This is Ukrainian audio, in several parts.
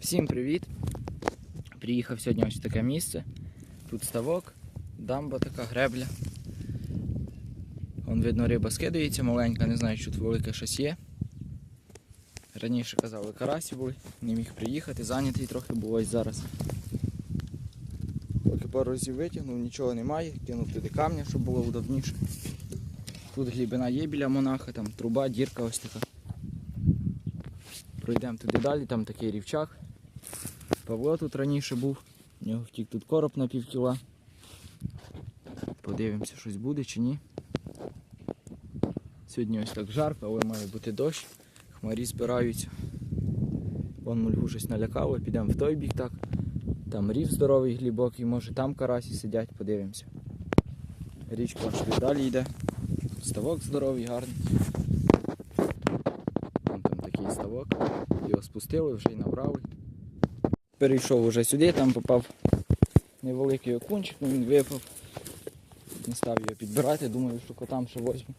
Всім привіт! Приїхав сьогодні ось таке місце. Тут ставок, дамба така гребля. Вон видно риба скидається маленька, не знаю, чи тут велике щось є. Раніше казали карасі були, не міг приїхати, зайнятий трохи був ось зараз. Поки пару разів витягнув, нічого немає, кинув туди камня, щоб було удобніше. Тут глибина є біля монаха, там труба, дірка ось така. Пройдемо туди далі, там такий рівчак. Павло тут раніше був, у нього втік тут короб на пів кіла. Подивимося, щось буде чи ні. Сьогодні ось так жарко, але має бути дощ. Хмарі збираються. Вон мульгу щось налякало, підемо в той бік так. Там рів здоровий, глибокий, може там карасі сидять, подивимося. Річка аж далі йде. Ставок здоровий, гарний. Вон там такий ставок. Його спустили, вже й набрали. Перейшов уже сюди, там попав невеликий окунчик, ну він випав. Не став його підбирати, думаю, що котам ще возьму.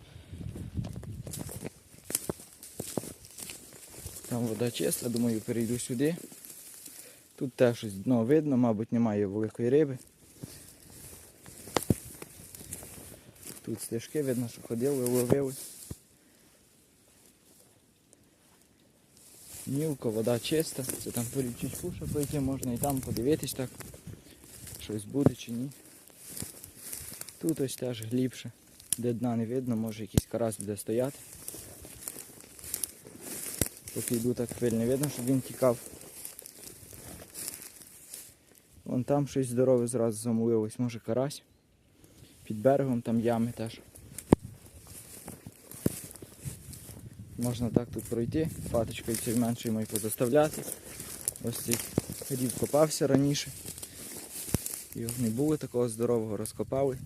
Там вода чиста, думаю, перейду сюди. Тут теж щось дно видно, мабуть, немає великої риби. Тут стежки видно, що ходили, ловили. Мілко, вода чиста, це там по річечку пройти можна і там подивитись так, щось буде чи ні. Тут ось теж глибше, де дна не видно, може якийсь карась буде стояти. Поки йду так хвиль не видно, щоб він тікав. Вон там щось здорове зразу замулилось, може карась. Під берегом там ями теж. Можна так тут пройти, паточкою цією меншою маю позаставляти. Ось цей рів копався раніше. Його не було такого здорового, розкопали.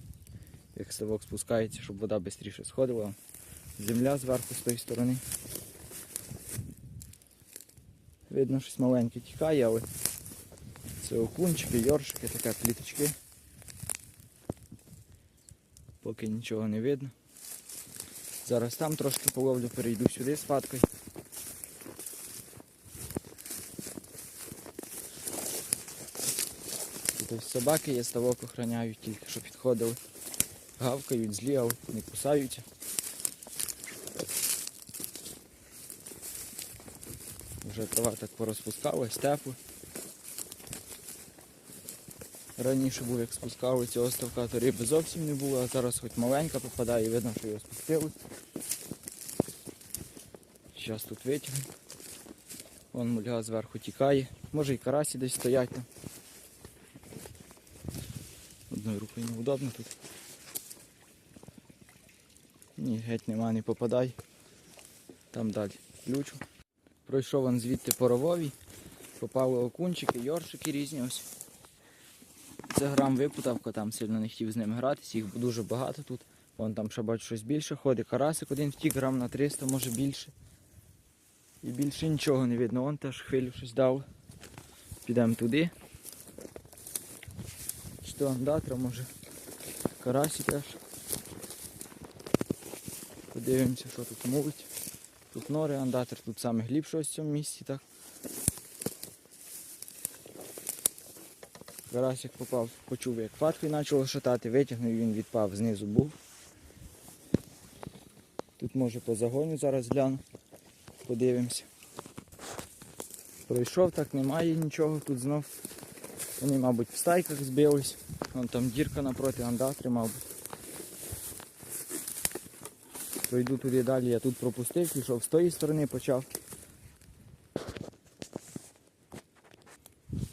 Як ставок спускається, щоб вода швидше сходила. Земля зверху з тої сторони. Видно, щось маленьке тікає, але це окунчики, йоршики, таке пліточки. Поки нічого не видно. Зараз там трошки половлю, перейду сюди з паткою. Собаки є, ставок охороняють, тільки що підходили. Гавкають, злі, але не кусаються. Вже трава так порозпускалась, тепло. Раніше був як спускали цього ставка, то риби зовсім не було, а зараз хоч маленька попадає, видно, що його спустили. Зараз тут витягну. Вон мульга зверху тікає. Може і карасі десь стоять там. Одною рукою неудобно тут. Ні, геть нема, не попадай. Там далі ключу. Пройшов он звідти по рововій. Попали окунчики, йоршики різні ось. Це грам випутав, там сильно не хотів з ними гратися, їх дуже багато тут. Вон там ще бачу щось більше ходить. Карасик один втік, грам на 300, може більше. І більше нічого не видно. Вон теж хвилю щось дав. Підемо туди. Що андатра, може. Карасі теж. Подивимося, що тут мовить. Тут нори, андатор, тут саме глибше в цьому місці, так. Карасик попав, почув, як паткою почало шатати, витягнув, він відпав, знизу був. Тут може по загоню зараз гляну, подивимося. Пройшов, так немає нічого, тут знов. Вони, мабуть, в стайках збились. Вон там дірка напроти андатри, мабуть. Пройду туди далі, я тут пропустив, пішов з тої сторони почав.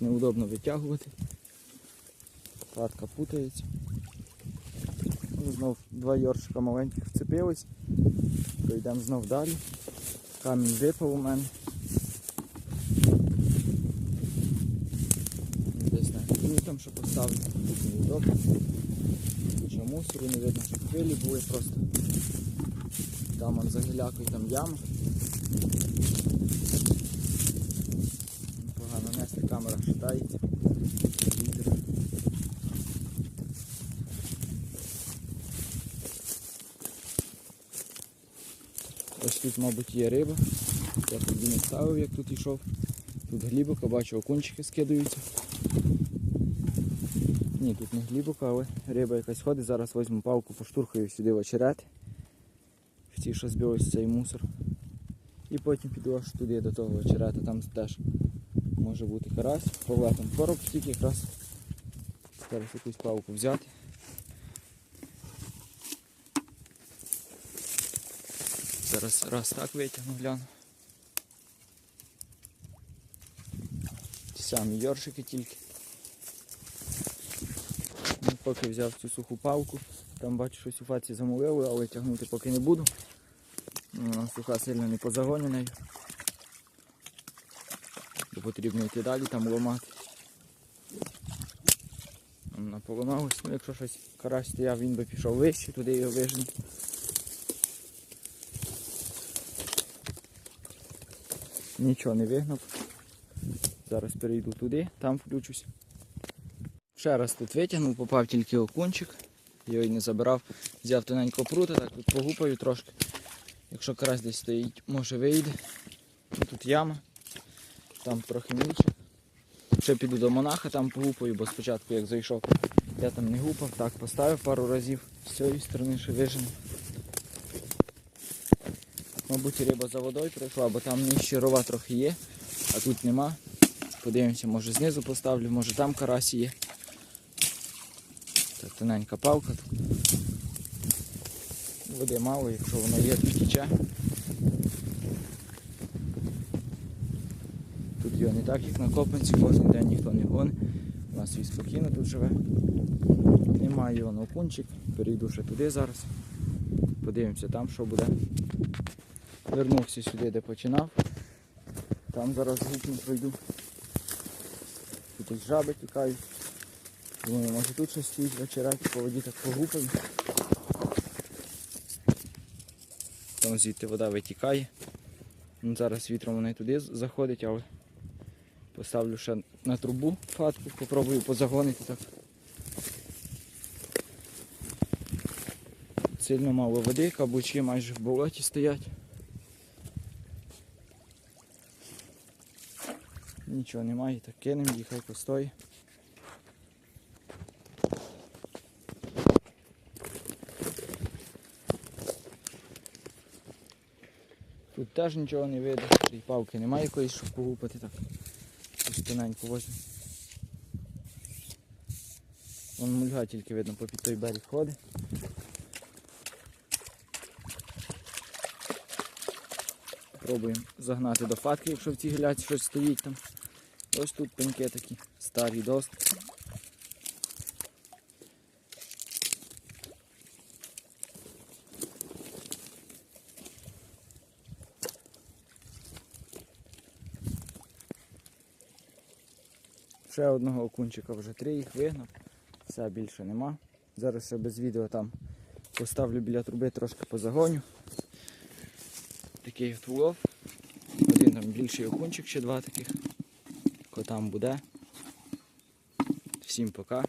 Неудобно витягувати. Хатка путається. Ну, Знов два йоршика маленьких вцепились. Пройдемо знов далі. Камінь випав у мене. Десь на там що поставлю. Тут мусору, не видно, що хвилі були просто. Там он за гілякою там яма. Погано нести, камера шатається. Ось тут, мабуть, є риба. Я тоді не ставив, як тут йшов. Тут глибоко, бачу, окунчики скидаються. Ні, тут не глибоко, але риба якась ходить. Зараз візьму палку, поштурхаю сюди в очерет. В ті, що збилось цей мусор. І потім піду аж туди до того очерета, там теж може бути карась. Павла там короб тільки якраз. Зараз якусь палку взяти. Зараз раз так витягну, гляну. Ті самі йоршики тільки. Ну, поки взяв цю суху палку, там бачу, щось у фаці замовили, але тягнути поки не буду. Ну, Вона суха сильно не. Бо потрібно йти далі там ламати. Вона поламалась, ну якщо щось карась стояв, він би пішов вище, туди його вижену. Нічого не вигнав. Зараз перейду туди, там включусь. Ще раз тут витягнув, попав тільки окунчик. Його й не забирав. Взяв тоненького прута, так тут погупаю трошки. Якщо карась десь стоїть, може вийде. Тут яма, там трохи більше. Ще піду до монаха, там погупаю, бо спочатку як зайшов, я там не гупав, так поставив пару разів. З цієї сторони ще вижену. Мабуть, риба за водою прийшла, бо там нижче рова трохи є, а тут нема. Подивимося, може знизу поставлю, може там карасі є. Так, тоненька палка. Води мало, якщо воно є, то тіче. Тут його не так, як на Копанці, кожен день ніхто не гонить. У нас свій спокійно тут живе. Немає його на окунчик. Перейду ще туди зараз. Подивимося там, що буде. Вернувся сюди, де починав. Там зараз гукну пройду. Тут жаби тікають. Думаю, може тут щось стоїть вечерати, по воді так погупаю. Там звідти вода витікає. Ну, зараз вітром вона і туди заходить, але поставлю ще на трубу фатку, попробую позагонити так. Сильно мало води, каблучки майже в болоті стоять. Нічого немає, так кинемо, їх хай постоїть. Тут теж нічого не видно, і палки немає якоїсь, щоб погупати так. Тоненько возьму. Вон мульга тільки видно, попід той берег ходить. Пробуємо загнати до фатки, якщо в цій гляці щось стоїть там. Ось тут пеньки такі, старі досить. Ще одного окунчика вже три їх вигнав. Все більше нема. Зараз ще без відео там поставлю біля труби, трошки позагоню. Такий от улов. Один там більший окунчик, ще два таких. Котам буде. Всім пока.